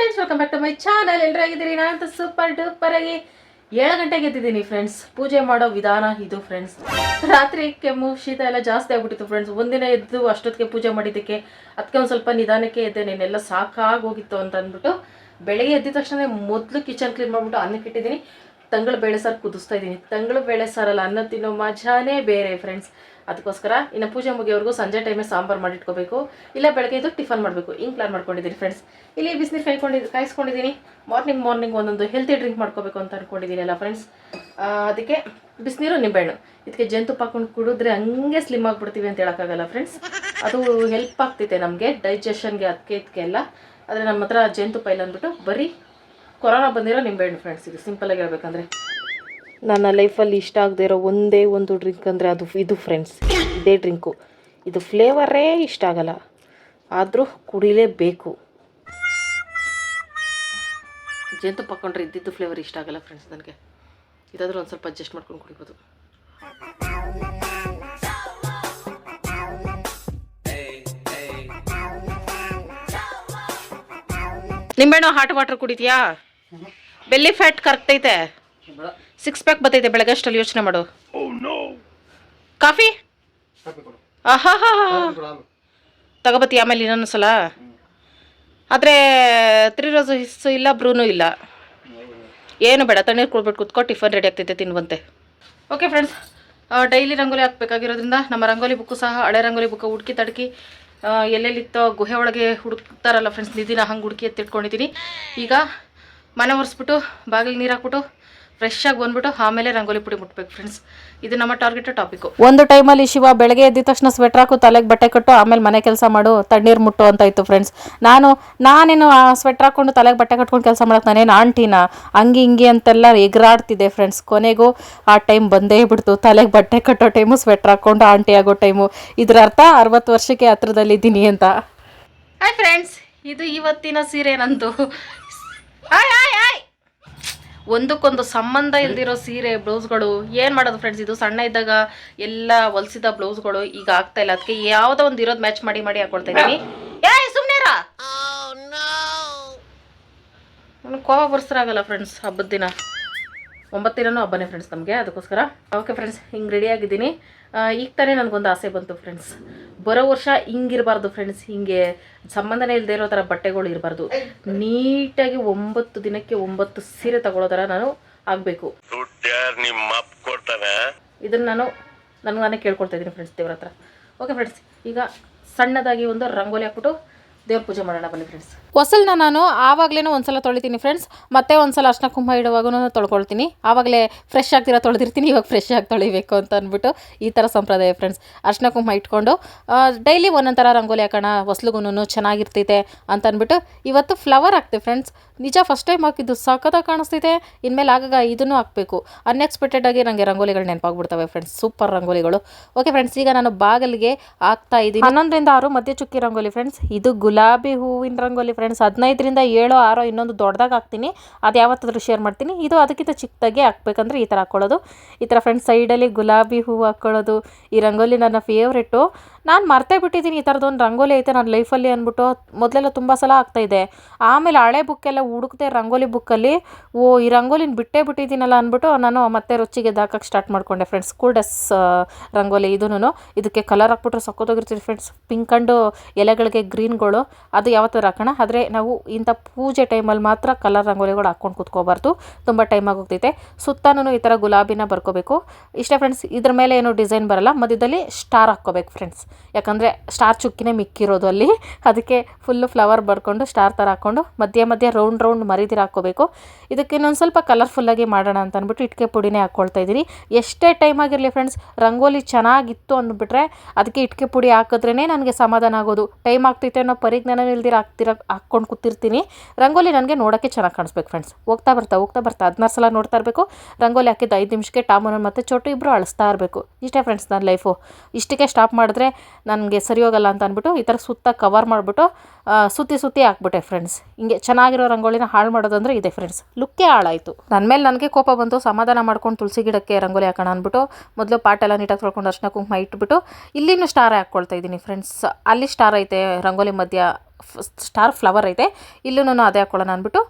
Friends welcome back to my channel ಎಲ್ಲರಾಗಿದ್ದೀರಿ ನಾನಂತೂ super duper ಆಗಿ ಏಳು ಗಂಟೆಗೆ ಎದ್ದಿದ್ದೀನಿ ಫ್ರೆಂಡ್ಸ್ ಪೂಜೆ ಮಾಡೋ ವಿಧಾನ ಇದು ಫ್ರೆಂಡ್ಸ್ ರಾತ್ರಿ ಕೆಮ್ಮು, ಶೀತ ಎಲ್ಲ ಜಾಸ್ತಿ ಆಗ್ಬಿಟ್ಟಿತ್ತು ಫ್ರೆಂಡ್ಸ್ ಒಂದಿನ ಎದ್ದು ಅಷ್ಟೊತ್ತಿಗೆ ಪೂಜೆ ಮಾಡಿದ್ದಕ್ಕೆ ಅದಕ್ಕೆ ಒಂದು ಸ್ವಲ್ಪ ನಿಧಾನಕ್ಕೆ ಎದ್ದೆ. ನೀನೆಲ್ಲ ಸಾಕಾಗೋಗಿತ್ತು ಅಂತ ಅಂದ್ಬಿಟ್ಟು ಬೆಳಗ್ಗೆ ಎದ್ದಿದ ತಕ್ಷಣ ಮೊದಲು ಕಿಚನ್ ಕ್ಲೀನ್ ಮಾಡಿಬಿಟ್ಟು ಅನ್ನಕ್ಕೆ ಇಟ್ಟಿದ್ದೀನಿ ತಂಗಳು ಬೇಳೆ ಸಾರು ಕುದಿಸ್ತಾ ಇದ್ದೀನಿ. ತಂಗಳು ಬೇಳೆ ಸಾರಲ್ಲ, ಅನ್ನ ತಿನ್ನೋ ಮಜಾನೇ ಬೇರೆ ಫ್ರೆಂಡ್ಸ್ ಅದಕ್ಕೋಸ್ಕರ ಇನ್ನು ಪೂಜೆ ಮುಗಿಯೋವರೆಗೂ ಸಂಜೆ ಟೈಮೇ ಸಾಂಬಾರು ಮಾಡಿಟ್ಕೋಬೇಕು ಇಲ್ಲ ಬೆಳಗ್ಗೆ ಇದು ಟಿಫನ್ ಮಾಡಬೇಕು. ಹಿಂಗೆ ಪ್ಲಾನ್ ಮಾಡ್ಕೊಂಡಿದ್ದೀನಿ ಫ್ರೆಂಡ್ಸ್ ಇಲ್ಲಿ ಬಿಸಿನೀರು ಕಾಯ್ಕೊಂಡಿದ್ದು ಕಾಯಿಸ್ಕೊಂಡಿದ್ದೀನಿ. ಮಾರ್ನಿಂಗ್ ಮಾರ್ನಿಂಗ್ ಒಂದೊಂದು ಹೆಲ್ತಿ ಡ್ರಿಂಕ್ ಮಾಡ್ಕೋಬೇಕು ಅಂತ ಅನ್ಕೊಂಡಿದ್ದೀನಿ ಅಲ್ಲ ಫ್ರೆಂಡ್ಸ್ ಅದಕ್ಕೆ ಬಿಸಿನೀರು, ನಿಂಬೆಹಣ್ಣು. ಇದಕ್ಕೆ ಜೇನುತುಪ್ಪ ಹಾಕೊಂಡು ಕುಡಿದ್ರೆ ಹಂಗೆ ಸ್ಲಿಮ್ ಆಗಿಬಿಡ್ತೀವಿ ಅಂತ ಹೇಳೋಕ್ಕಾಗಲ್ಲ ಫ್ರೆಂಡ್ಸ್ ಅದು ಹೆಲ್ಪ್ ಆಗ್ತೈತೆ ನಮಗೆ ಡೈಜೆಷನ್ಗೆ ಅದಕ್ಕೆ ಇದಕ್ಕೆ ಎಲ್ಲ. ಆದರೆ ನಮ್ಮ ಹತ್ರ ಜೇನುತುಪ್ಪ ಇಲ್ಲ ಅಂದ್ಬಿಟ್ಟು ಬರೀ ಕೊರೋನಾ ಬಂದಿರೋ ನಿಂಬೆಹಣ್ಣು ಫ್ರೆಂಡ್ಸ್ ಇದು ಸಿಂಪಲಾಗಿ ಹೇಳ್ಬೇಕಂದ್ರೆ. ನನ್ನ ಲೈಫಲ್ಲಿ ಇಷ್ಟ ಆಗದೆ ಇರೋ ಒಂದೇ ಒಂದು ಡ್ರಿಂಕ್ ಅಂದರೆ ಅದು ಇದು ಫ್ರೆಂಡ್ಸ್ ಇದೇ ಡ್ರಿಂಕು ಇದು ಫ್ಲೇವರೇ ಇಷ್ಟ ಆಗಲ್ಲ. ಆದರೂ ಕುಡಿಲೇಬೇಕು. ಜೇಂತು ಪಕ್ಕೊಂಡ್ರೆ ಇದ್ದಿದ್ದು ಫ್ಲೇವರ್ ಇಷ್ಟ ಆಗಲ್ಲ ಫ್ರೆಂಡ್ಸ್ ನನಗೆ. ಇದಾದರೂ ಒಂದು ಸ್ವಲ್ಪ ಅಡ್ಜಸ್ಟ್ ಮಾಡ್ಕೊಂಡು ಕುಡಿಬೋದು. ನಿಂಬೆಣ್ಣು ಹಾಟ್ ವಾಟರ್ ಕುಡಿತೀಯಾ? ಬೆಲ್ಲಿ ಫ್ಯಾಟ್ ಕರ್ತೈತೆ ಸಿಕ್ಸ್ ಪ್ಯಾಕ್ ಬತ್ತೈತೆ ಬೆಳಗ್ಗೆ ಅಷ್ಟಲ್ಲಿ ಯೋಚನೆ ಮಾಡು. ಕಾಫಿ ಆಹಾ ತಗೋಬತ್ತಿ ಆಮೇಲೆ ಇನ್ನೊಂದು ಸಲ. ಆದರೆ ತ್ರೀ ರೋಸು ಹಿಸ್ಸು ಇಲ್ಲ ಬ್ರೂನು ಇಲ್ಲ. ಏನು ಬೇಡ ತಣ್ಣೀರು ಕುಡ್ಬಿಟ್ಟು ಕುತ್ಕೊ ಟಿಫನ್ ರೆಡಿ ಆಗ್ತೈತೆ ತಿನ್ನುವಂತೆ. ಓಕೆ ಫ್ರೆಂಡ್ಸ್ ಡೈಲಿ ರಂಗೋಲಿ ಹಾಕ್ಬೇಕಾಗಿರೋದ್ರಿಂದ ನಮ್ಮ ರಂಗೋಲಿ ಬುಕ್ಕು ಸಹ ಹಳೆ ರಂಗೋಲಿ ಬುಕ್ಕು ಹುಡುಕಿ ತಡಕಿ ಎಲ್ಲೆಲ್ಲಿತ್ತೋ ಗುಹೆ ಒಳಗೆ ಹುಡುಕ್ತಾರಲ್ಲ ಫ್ರೆಂಡ್ಸ್ ನಿಧಿನ ಹಂಗೆ ಹುಡುಕಿ ಎತ್ತಿಟ್ಕೊಂಡಿದ್ದೀನಿ. ಈಗ ಮನೆ ಒರೆಸ್ಬಿಟ್ಟು ಬಾಗಿಲು ನೀರು ಹಾಕ್ಬಿಟ್ಟು ಫ್ರೆಶ್ ಆಗಿ ಬಂದ್ಬಿಟ್ಟು ಆಮೇಲೆ ರಂಗೋಲಿ ಪುಡಿ ಮುಟ್ಬೇಕು ಫ್ರೆಂಡ್ಸ್ ಇದು ನಮ್ಮ ಟಾರ್ಗೆಟ್ ಟಾಪಿಕ್ ಒಂದು ಟೈಮಲ್ಲಿ ಶಿವ ಬೆಳಗ್ಗೆ ಎದ್ದ ತಕ್ಷಣ ಸ್ವೆಟರ್ ಹಾಕು ತಲೆಗೆ ಬಟ್ಟೆ ಕಟ್ಟು ಆಮೇಲೆ ಮನೆ ಕೆಲಸ ಮಾಡು ತಣ್ಣೀರು ಮುಟ್ಟು ಅಂತ ಇತ್ತು ಫ್ರೆಂಡ್ಸ್ ನಾನು ನಾನೇನು ಸ್ವೆಟರ್ ಹಾಕೊಂಡು ತಲೆಗೆ ಬಟ್ಟೆ ಕಟ್ಕೊಂಡು ಕೆಲಸ ಮಾಡಕ್ಕೆ ನಾನೇನು ಆಂಟಿನ ಹಂಗೆ ಹಿಂಗೆ ಅಂತೆಲ್ಲ ಎಗರಾಡ್ತಿದ್ದೆ ಫ್ರೆಂಡ್ಸ್ ಕೊನೆಗೂ ಆ ಟೈಮ್ ಬಂದೇ ಬಿಡ್ತು. ತಲೆಗೆ ಬಟ್ಟೆ ಕಟ್ಟೋ ಟೈಮು ಸ್ವೆಟರ್ ಹಾಕೊಂಡು ಆಂಟಿ ಆಗೋ ಟೈಮು ಇದ್ರ ಅರ್ಥ ಅರವತ್ತು ವರ್ಷಕ್ಕೆ ಹತ್ರದಲ್ಲಿದ್ದೀನಿ ಅಂತ. ಹಾಯ್ ಫ್ರೆಂಡ್ಸ್ ಇದು ಇವತ್ತಿನ ಸೀರೆ ನಂದು. ಆಯ್ ಆಯ್ ಆಯ್! ಒಂದಕ್ಕೊಂದು ಸಂಬಂಧ ಇಲ್ದಿರೋ ಸೀರೆ ಬ್ಲೌಸ್ಗಳು ಏನು ಮಾಡೋದು ಫ್ರೆಂಡ್ಸ್ ಇದು ಸಣ್ಣ ಇದ್ದಾಗ ಎಲ್ಲ ಹೊಲ್ಸಿದ ಬ್ಲೌಸ್ಗಳು ಈಗ ಆಗ್ತಾ ಇಲ್ಲ. ಅದಕ್ಕೆ ಯಾವುದೋ ಒಂದು ಇರೋದು ಮ್ಯಾಚ್ ಮಾಡಿ ಮಾಡಿ ಹಾಕೊಳ್ತಾ ಇದ್ದೀನಿ ಏಯ್ ಸುಮ್ಮನೆರಾ ನನಗೆ ಕೋಪ ಬರ್ಸ್ರಾಗಲ್ಲ ಫ್ರೆಂಡ್ಸ್ ಹಬ್ಬದ ದಿನ. ಒಂಬತ್ತು ದಿನನೂ ಹಬ್ಬನೇ ಫ್ರೆಂಡ್ಸ್ ನಮಗೆ ಅದಕ್ಕೋಸ್ಕರ. ಓಕೆ ಫ್ರೆಂಡ್ಸ್ ಹಿಂಗೆ ರೆಡಿ ಆಗಿದ್ದೀನಿ. ಆ, ಈಗ ತಾನೇ ನನಗೊಂದು ಆಸೆ ಬಂತು ಫ್ರೆಂಡ್ಸ್ ಬರೋ ವರ್ಷ ಹಿಂಗಿರಬಾರ್ದು ಫ್ರೆಂಡ್ಸ್ ಹಿಂಗೆ ಸಂಬಂಧನೇ ಇಲ್ಲದೆ ಇರೋ ಥರ ಬಟ್ಟೆಗಳು ಇರಬಾರ್ದು. ನೀಟಾಗಿ ಒಂಬತ್ತು ದಿನಕ್ಕೆ ಒಂಬತ್ತು ಸೀರೆ ತಗೊಳ್ಳೋ ಥರ ನಾನು ಆಗಬೇಕು. ಇದನ್ನು ನಾನು ನನಗೆ ನಾನೇ ಕೇಳ್ಕೊಳ್ತಾ ಇದ್ದೀನಿ ಫ್ರೆಂಡ್ಸ್ ದೇವ್ರ ಹತ್ರ. ಓಕೆ ಫ್ರೆಂಡ್ಸ್ ಈಗ ಸಣ್ಣದಾಗಿ ಒಂದು ರಂಗೋಲಿ ಹಾಕ್ಬಿಟ್ಟು ದೇವ್ರ ಪೂಜೆ ಮಾಡೋಣ ಬನ್ನಿ ಫ್ರೆಂಡ್ಸ್ ಹೊಸಲ್ನ ನಾನು ಆವಾಗಲೇ ಒಂದ್ಸಲ ತೊಳಿತೀನಿ ಫ್ರೆಂಡ್ಸ್ ಮತ್ತೆ ಒಂದ್ಸಲ ಅರ್ಶನ ಕುಂಭ ಇಡುವಾಗೂ ತೊಳ್ಕೊಳ್ತೀನಿ. ಆವಾಗಲೇ ಫ್ರೆಶ್ ಆಗ್ತಿರೋ ತೊಳೆದಿರ್ತೀನಿ, ಇವಾಗ ಫ್ರೆಶ್ ಆಗಿ ತೊಳಿಬೇಕು ಅಂತ ಅಂದ್ಬಿಟ್ಟು ಈ ಥರ ಸಂಪ್ರದಾಯ ಫ್ರೆಂಡ್ಸ್ ಅರ್ಶನ ಕುಂಭ ಇಟ್ಕೊಂಡು ಡೈಲಿ ಒಂದೊಂದು ಥರ ರಂಗೋಲಿ ಹಾಕೋಣ ಹೊಸ್ಲಿಗೂ ಚೆನ್ನಾಗಿರ್ತೈತೆ ಅಂತ ಅಂದ್ಬಿಟ್ಟು ಇವತ್ತು ಫ್ಲವರ್ ಹಾಕ್ತೆ ಫ್ರೆಂಡ್ಸ್ ನಿಜ ಫಸ್ಟ್ ಟೈಮ್ ಹಾಕಿದ್ದು ಸಖತ್ತಾಗಿ ಕಾಣಿಸ್ತೈತೆ ಇನ್ಮೇಲೆ ಆಗಾಗ ಇದನ್ನು ಹಾಕಬೇಕು. ಅನ್ಎಕ್ಸ್ಪೆಕ್ಟೆಡ್ ಆಗಿ ನನಗೆ ರಂಗೋಲಿಗಳು ನೆನಪಾಗ್ಬಿಡ್ತವೆ ಫ್ರೆಂಡ್ಸ್ ಸೂಪರ್ ರಂಗೋಲಿಗಳು. ಓಕೆ ಫ್ರೆಂಡ್ಸ್ ಈಗ ನಾನು ಬಾಗಿಲಿಗೆ ಹಾಕ್ತಾ ಇದ್ದೀನಿ. ಹನ್ನೊಂದರಿಂದ ಆರು ಮಧ್ಯ ಚುಕ್ಕಿ ರಂಗೋಲಿ ಫ್ರೆಂಡ್ಸ್ ಇದು ಗುಲಾಬಿ ಹೂವಿನ ರಂಗೋಲಿ ಫ್ರೆಂಡ್ಸ್ ಹದಿನೈದರಿಂದ ಏಳು ಆರೋ ಇನ್ನೊಂದು ದೊಡ್ಡದಾಗಿ ಹಾಕ್ತೀನಿ. ಅದು ಯಾವತ್ತಾದ್ರೂ ಶೇರ್ ಮಾಡ್ತೀನಿ. ಇದು ಅದಕ್ಕಿಂತ ಚಿಕ್ಕದಾಗೆ ಹಾಕ್ಬೇಕಂದ್ರೆ ಈ ಥರ ಹಾಕ್ಕೊಳ್ಳೋದು ಈ ಥರ ಫ್ರೆಂಡ್ಸ್ ಸೈಡಲ್ಲಿ ಗುಲಾಬಿ ಹೂವು ಹಾಕ್ಕೊಳ್ಳೋದು ಈ ರಂಗೋಲಿ ನನ್ನ ಫೇವ್ರೆಟ್ಟು ನಾನು ಮರ್ತೇ ಬಿಟ್ಟಿದ್ದೀನಿ ಈ ಥರದೊಂದು ರಂಗೋಲಿ ಐತೆ ನನ್ನ ಲೈಫಲ್ಲಿ ಅಂದ್ಬಿಟ್ಟು ಮೊದಲೆಲ್ಲ ತುಂಬ ಸಲ ಆಗ್ತಾಯಿದೆ ಆಮೇಲೆ ಹಳೆ ಬುಕ್ಕೆಲ್ಲ ಹುಡುಕ್ದೆ ರಂಗೋಲಿ ಬುಕ್ಕಲ್ಲಿ ಓ, ಈ ರಂಗೋಲಿನ ಬಿಟ್ಟೇ ಬಿಟ್ಟಿದ್ದೀನಲ್ಲ ಅಂದ್ಬಿಟ್ಟು ನಾನು ಮತ್ತೆ ರುಚಿಗೆ ದಾಕಕ್ಕೆ ಸ್ಟಾರ್ಟ್ ಮಾಡ್ಕೊಂಡೆ ಫ್ರೆಂಡ್ಸ್ ಸ್ಕೂಲ್ ಡ್ರೆಸ್ ರಂಗೋಲಿ ಇದೂ ಇದಕ್ಕೆ ಕಲರ್ ಹಾಕ್ಬಿಟ್ರೆ ಸಕ್ಕೋತೋಗಿರ್ತೀವಿ ಫ್ರೆಂಡ್ಸ್ ಪಿಂಕ್ ಅಂಡು ಎಲೆಗಳಿಗೆ ಗ್ರೀನ್ಗಳು ಅದು ಯಾವತ್ತಾರು ಹಾಕೋಣ. ಆದರೆ ನಾವು ಇಂಥ ಪೂಜೆ ಟೈಮಲ್ಲಿ ಮಾತ್ರ ಕಲರ್ ರಂಗೋಲಿಗಳು ಹಾಕ್ಕೊಂಡು ಕುತ್ಕೋಬಾರ್ದು. ತುಂಬ ಟೈಮ್ ಆಗೋಗ್ತೈತೆ. ಸುತ್ತಾನು ಈ ಥರ ಗುಲಾಬಿನ ಬರ್ಕೋಬೇಕು. ಇಷ್ಟೇ ಫ್ರೆಂಡ್ಸ್, ಇದ್ರ ಮೇಲೆ ಏನು ಡಿಸೈನ್ ಬರಲ್ಲ. ಮಧ್ಯದಲ್ಲಿ ಸ್ಟಾರ್ ಹಾಕ್ಕೋಬೇಕು ಫ್ರೆಂಡ್ಸ್. ಯಾಕಂದರೆ ಸ್ಟಾರ್ ಚುಕ್ಕಿನೇ ಮಿಕ್ಕಿರೋದು ಅಲ್ಲಿ. ಅದಕ್ಕೆ ಫುಲ್ಲು ಫ್ಲವರ್ ಬರ್ಕೊಂಡು ಸ್ಟಾರ್ ಥರ ಹಾಕ್ಕೊಂಡು ಮಧ್ಯೆ ಮಧ್ಯೆ ರೌಂಡ್ ರೌಂಡ್ ಮರಿದಿರ ಹಾಕ್ಕೋಬೇಕು. ಇದಕ್ಕೆ ಇನ್ನೊಂದು ಸ್ವಲ್ಪ ಕಲರ್ಫುಲ್ಲಾಗಿ ಮಾಡೋಣ ಅಂತ ಅಂದ್ಬಿಟ್ಟು ಇಟ್ಕೆ ಪುಡಿನೇ ಹಾಕ್ಕೊಳ್ತಾ ಇದ್ದೀನಿ. ಎಷ್ಟೇ ಟೈಮ್ ಆಗಿರಲಿ ಫ್ರೆಂಡ್ಸ್, ರಂಗೋಲಿ ಚೆನ್ನಾಗಿತ್ತು ಅಂದ್ಬಿಟ್ರೆ ಅದಕ್ಕೆ ಇಟ್ಕೆ ಪುಡಿ ಹಾಕಿದ್ರೇ ನನಗೆ ಸಮಾಧಾನ ಆಗೋದು. ಟೈಮ್ ಆಗ್ತೈತೆ ಅನ್ನೋ ಪರಿಜ್ಞಾನ ಇಲ್ದಿರ ಹಾಕ್ತಿರ ಹಾಕ್ಕೊಂಡು ಕೂತಿರ್ತೀನಿ. ರಂಗೋಲಿ ನನಗೆ ನೋಡೋಕ್ಕೆ ಚೆನ್ನಾಗಿ ಕಾಣಿಸ್ಬೇಕು ಫ್ರೆಂಡ್ಸ್ ಹೋಗ್ತಾ ಬರ್ತಾ ಹೋಗ್ತಾ ಬರ್ತಾ ಹದಿನಾರು ಸಲ ನೋಡ್ತಾ ಇರಬೇಕು. ರಂಗೋಲಿ ಹಾಕಿದ್ದು ಐದು ನಿಮಿಷಕ್ಕೆ ಟಾಮನ ಮತ್ತು ಚೋಟು ಇಬ್ಬರು ಅಳಿಸ್ತಾ ಇರಬೇಕು. ಇಷ್ಟೇ ಫ್ರೆಂಡ್ಸ್ ನನ್ನ ಲೈಫು ಇಷ್ಟಕ್ಕೆ ಸ್ಟಾಪ್ ಮಾಡಿದ್ರೆ ನನಗೆ ಸರಿ ಹೋಗಲ್ಲ ಅಂತ ಅಂದ್ಬಿಟ್ಟು ಈ ಥರ ಸುತ್ತ ಕವರ್ ಮಾಡಿಬಿಟ್ಟು ಸುತ್ತಿ ಸುತ್ತಿ ಹಾಕ್ಬಿಟ್ಟೆ ಫ್ರೆಂಡ್ಸ್ ಹಿಂಗೆ ಚೆನ್ನಾಗಿರೋ ರಂಗೋಲಿನ ಹಾಳು ಮಾಡೋದಂದ್ರೆ ಇದೆ ಫ್ರೆಂಡ್ಸ್ ಲುಕ್ಕೇ ಹಾಳಾಯಿತು. ನನ್ನ ಮೇಲೆ ನನಗೆ ಕೋಪ ಬಂತು ಸಮಾಧಾನ ಮಾಡ್ಕೊಂಡು ತುಳಸಿ ಗಿಡಕ್ಕೆ ರಂಗೋಲಿ ಹಾಕೋಣ ಅಂದ್ಬಿಟ್ಟು, ಮೊದಲು ಪಾಟೆಲ್ಲ ನೀಟಾಗಿ ತೊಳ್ಕೊಂಡು ಅರ್ಶಿನ ಕುಂಕುಮ ಇಟ್ಬಿಟ್ಟು, ಇಲ್ಲಿನೂ ಸ್ಟಾರ್ ಹಾಕ್ಕೊಳ್ತಾ ಇದ್ದೀನಿ ಫ್ರೆಂಡ್ಸ್ ಅಲ್ಲಿ ಸ್ಟಾರ್ ಐತೆ ರಂಗೋಲಿ ಮಧ್ಯ. ಸ್ಟಾರ್ ಫ್ಲವರ್ ಐತೆ. ಇಲ್ಲೂ ಅದೇ ಹಾಕೊಳ್ಳೋಣ ಅಂದ್ಬಿಟ್ಟು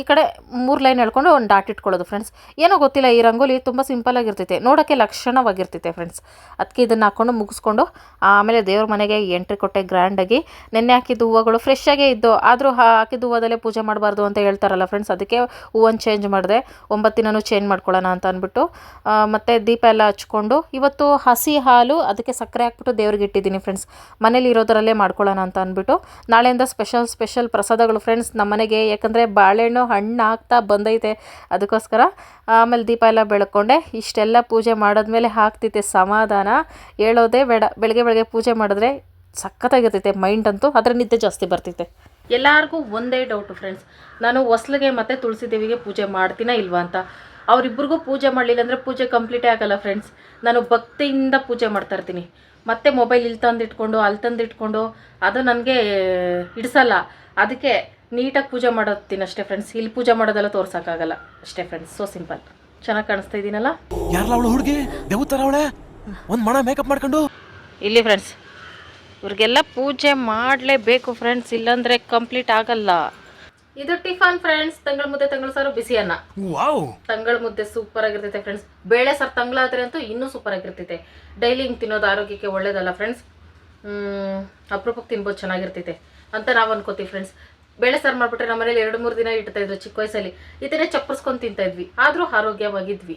ಈ ಕಡೆ ಮೂರು ಲೈನ್ ಹೇಳ್ಕೊಂಡು ಒಂದು ಡಾಟ್ ಇಟ್ಕೊಳ್ಳೋದು ಫ್ರೆಂಡ್ಸ್. ಏನೋ ಗೊತ್ತಿಲ್ಲ, ಈ ರಂಗೋಲಿ ತುಂಬ ಸಿಂಪಲಾಗಿರ್ತೈತೆ ನೋಡೋಕ್ಕೆ ಲಕ್ಷಣವಾಗಿರ್ತೈತೆ ಫ್ರೆಂಡ್ಸ್. ಅದಕ್ಕೆ ಇದನ್ನು ಹಾಕ್ಕೊಂಡು ಮುಗಿಸ್ಕೊಂಡು, ಆಮೇಲೆ ದೇವ್ರ ಮನೆಗೆ ಎಂಟ್ರಿ ಕೊಟ್ಟೆ ಗ್ರ್ಯಾಂಡಾಗಿ. ನೆನ್ನೆ ಹಾಕಿದ್ದು ಹೂವುಗಳು ಫ್ರೆಶ್ ಆಗೇ ಇದ್ದು, ಆದರೂ ಹಾಕಿದ್ದು ಹೂವದಲ್ಲೇ ಪೂಜೆ ಮಾಡಬಾರ್ದು ಅಂತ ಹೇಳ್ತಾರಲ್ಲ ಫ್ರೆಂಡ್ಸ್. ಅದಕ್ಕೆ ಹೂವನ್ನು ಚೇಂಜ್ ಮಾಡಿದೆ. ಒಂಬತ್ತು ದಿನನೂ ಚೇಂಜ್ ಮಾಡ್ಕೊಳ್ಳೋಣ ಅಂತ ಅಂದ್ಬಿಟ್ಟು ಮತ್ತೆ ದೀಪ ಎಲ್ಲ ಹಚ್ಕೊಂಡು, ಇವತ್ತು ಹಸಿ ಹಾಲು, ಅದಕ್ಕೆ ಸಕ್ಕರೆ ಹಾಕ್ಬಿಟ್ಟು ದೇವ್ರಿಗೆ ಇಟ್ಟಿದ್ದೀನಿ ಫ್ರೆಂಡ್ಸ್. ಮನೇಲಿ ಇರೋದರಲ್ಲೇ ಮಾಡ್ಕೊಳ್ಳೋಣ ಅಂತ ಅಂದ್ಬಿಟ್ಟು ನಾಳೆಯಿಂದ ಸ್ಪೆಷಲ್ ಸ್ಪೆಷಲ್ ಪ್ರಸಾದಗಳು ಫ್ರೆಂಡ್ಸ್ ನಮ್ಮನೆಗೆ. ಯಾಕಂದರೆ ಬಾಳೆಹಣ್ಣು ಹಣ್ಣು ಹಾಕ್ತಾ ಬಂದೈತೆ. ಅದಕ್ಕೋಸ್ಕರ ಆಮೇಲೆ ದೀಪ ಎಲ್ಲ ಬೆಳ್ಕೊಂಡೆ. ಇಷ್ಟೆಲ್ಲ ಪೂಜೆ ಮಾಡಿದ್ಮೇಲೆ ಹಾಕ್ತೈತೆ ಸಮಾಧಾನ. ಹೇಳೋದೇ ಬೇಡ. ಬೆಳಗ್ಗೆ ಬೆಳಗ್ಗೆ ಪೂಜೆ ಮಾಡಿದ್ರೆ ಸಖತ್ತಾಗಿರ್ತೈತೆ ಮೈಂಡ್ ಅಂತೂ. ಅದರ ನಿದ್ದೆ ಜಾಸ್ತಿ ಬರ್ತೈತೆ. ಎಲ್ಲರಿಗೂ ಒಂದೇ ಡೌಟು ಫ್ರೆಂಡ್ಸ್ ನಾನು ಹೊಸ್ಲಿಗೆ ಮತ್ತು ತುಳಸಿ ದೇವಿಗೆ ಪೂಜೆ ಮಾಡ್ತೀನಾ ಇಲ್ವಾ ಅಂತ. ಅವರಿಬ್ಬರಿಗೂ ಪೂಜೆ ಮಾಡಲಿಲ್ಲ ಅಂದರೆ ಪೂಜೆ ಕಂಪ್ಲೀಟೇ ಆಗಲ್ಲ ಫ್ರೆಂಡ್ಸ್ ನಾನು ಭಕ್ತಿಯಿಂದ ಪೂಜೆ ಮಾಡ್ತಾ ಇರ್ತೀನಿ. ಮತ್ತೆ ಮೊಬೈಲ್ ಇಲ್ಲಿ ತಂದಿಟ್ಕೊಂಡು ಅಲ್ಲಿ ತಂದಿಟ್ಕೊಂಡು ಅದು ನನಗೆ ಹಿಡಿಸಲ್ಲ. ಅದಕ್ಕೆ ನೀಟಾಗಿ ಪೂಜೆ ಮಾಡೋತೀನಿ ಅಷ್ಟೇ ಫ್ರೆಂಡ್ಸ್ ಇಲ್ಲಿ ಪೂಜೆ ಮಾಡೋದೆಲ್ಲ ತೋರ್ಸೋಕ್ಕಾಗಲ್ಲ ಅಷ್ಟೇ ಫ್ರೆಂಡ್ಸ್ ಸೊ ಸಿಂಪಲ್ ಚೆನ್ನಾಗಿ ಕಾಣಿಸ್ತಾ ಇದ್ದೀನಲ್ಲ ಯಾರಲ್ಲ ಅವಳು ಹುಡುಗಿ? ದೇವತರ ಅವಳೆ? ಒಂದು ಮಣ ಮೇಕಪ್ ಮಾಡ್ಕೊಂಡು? ಇಲ್ಲಿ ಫ್ರೆಂಡ್ಸ್ ಇವ್ರಿಗೆಲ್ಲ ಪೂಜೆ ಮಾಡಲೇಬೇಕು ಫ್ರೆಂಡ್ಸ್ ಇಲ್ಲಾಂದರೆ ಕಂಪ್ಲೀಟ್ ಆಗಲ್ಲ. ಇದು ಟಿಫನ್ ಫ್ರೆಂಡ್ಸ್ ತಂಗಳ ಮುದ್ದೆ ತಂಗಳ ಸಾರು ಬಿಸಿ ಅನ್ನ. ತಂಗಳ ಮುದ್ದೆ ಸೂಪರ್ ಆಗಿರ್ತೈತೆ ಫ್ರೆಂಡ್ಸ್ ಬೇಳೆ ಸಾರು ತಂಗಳಾದ್ರೆ ಅಂತೂ ಇನ್ನೂ ಸೂಪರ್ ಆಗಿರ್ತೈತೆ. ಡೈಲಿ ಹಿಂಗೆ ತಿನ್ನೋದು ಆರೋಗ್ಯಕ್ಕೆ ಒಳ್ಳೇದಲ್ಲ ಫ್ರೆಂಡ್ಸ್ ಅಪರೂಪಕ್ಕೆ ತಿನ್ಬೋದು ಚೆನ್ನಾಗಿರ್ತೈತೆ ಅಂತ ನಾವು ಅನ್ಕೋತೀವಿ ಫ್ರೆಂಡ್ಸ್ ಬೇಳೆ ಸಾರು ಮಾಡ್ಬಿಟ್ರೆ ನಮ್ಮ ಮನೇಲಿ ಎರಡು ಮೂರು ದಿನ ಇಡ್ತಾ ಇದ್ರು ಚಿಕ್ಕ ವಯಸ್ಸಲ್ಲಿ. ಇದನ್ನೇ ಚಪ್ಪರ್ಸ್ಕೊಂಡು ತಿಂತಾ ಇದ್ವಿ. ಆದರೂ ಆರೋಗ್ಯವಾಗಿದ್ವಿ.